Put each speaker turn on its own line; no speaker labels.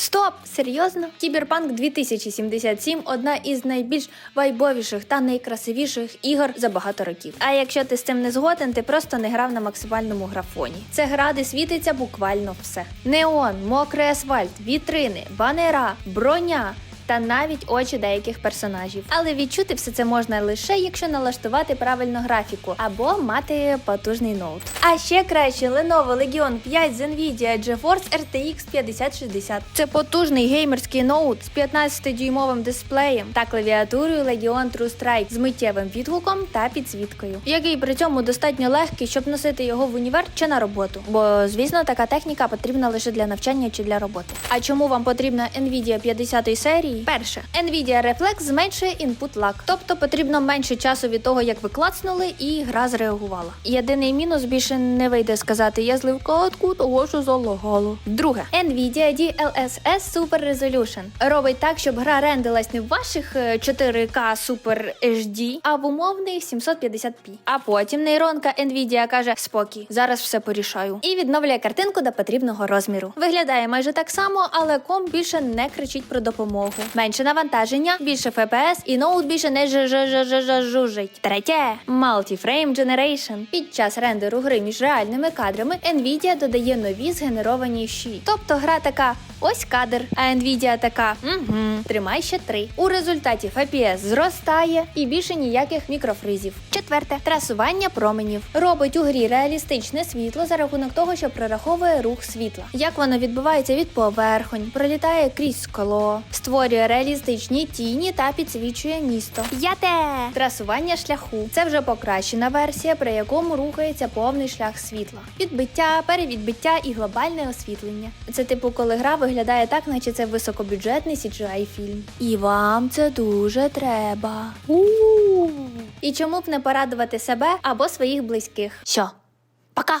Стоп! Серйозно? Кіберпанк 2077 одна із найбільш вайбовіших та найкрасивіших ігор за багато років. А якщо ти з цим не згоден, ти просто не грав на максимальному графоні. Це гра, де світиться буквально все: неон, мокрий асфальт, вітрини, банера, броня. Та навіть очі деяких персонажів. Але відчути все це можна лише якщо налаштувати правильно графіку або мати потужний ноут. А ще краще Lenovo Legion 5 з Nvidia GeForce RTX 5060. Це потужний геймерський ноут з 15-дюймовим дисплеєм та клавіатурою Legion True Strike з миттєвим відгуком та підсвіткою, який при цьому достатньо легкий, щоб носити його в універ чи на роботу. Бо, звісно, така техніка потрібна лише для навчання чи для роботи. А чому вам потрібна Nvidia 50 серії? Перше, Nvidia Reflex зменшує input lag, тобто потрібно менше часу від того, як ви клацнули, і гра зреагувала. Єдиний мінус більше не вийде сказати, я злив катку, того що залагало. Друге, Nvidia DLSS Super Resolution робить так, щоб гра рендилась не в ваших е, 4K Super HD, а в умовних 750p. А потім нейронка Nvidia каже: спокій, зараз все порішаю. І відновлює картинку до потрібного розміру. Виглядає майже так само, але комп більше не кричить про допомогу. Менше навантаження, більше ФПС і ноут більше не жужить. Третє Multi-Frame Generation. Під час рендеру гри між реальними кадрами Nvidia додає нові згенеровані щі. Тобто гра така. Ось кадр, а Nvidia така угу, тримай ще три. У результаті FPS зростає і більше ніяких мікрофризів. Четверте трасування променів робить у грі реалістичне світло за рахунок того, що прораховує рух світла. Як воно відбувається від поверхонь, пролітає крізь скло, створює реалістичні тіні та підсвічує місто. Яте трасування шляху. Це вже покращена версія, при якому рухається повний шлях світла. Відбиття, перевідбиття і глобальне освітлення. Це типу, коли гра виглядає так, наче це високобюджетний CGI фільм. І вам це дуже треба. У-у-у. І чому б не порадувати себе або своїх близьких? Що?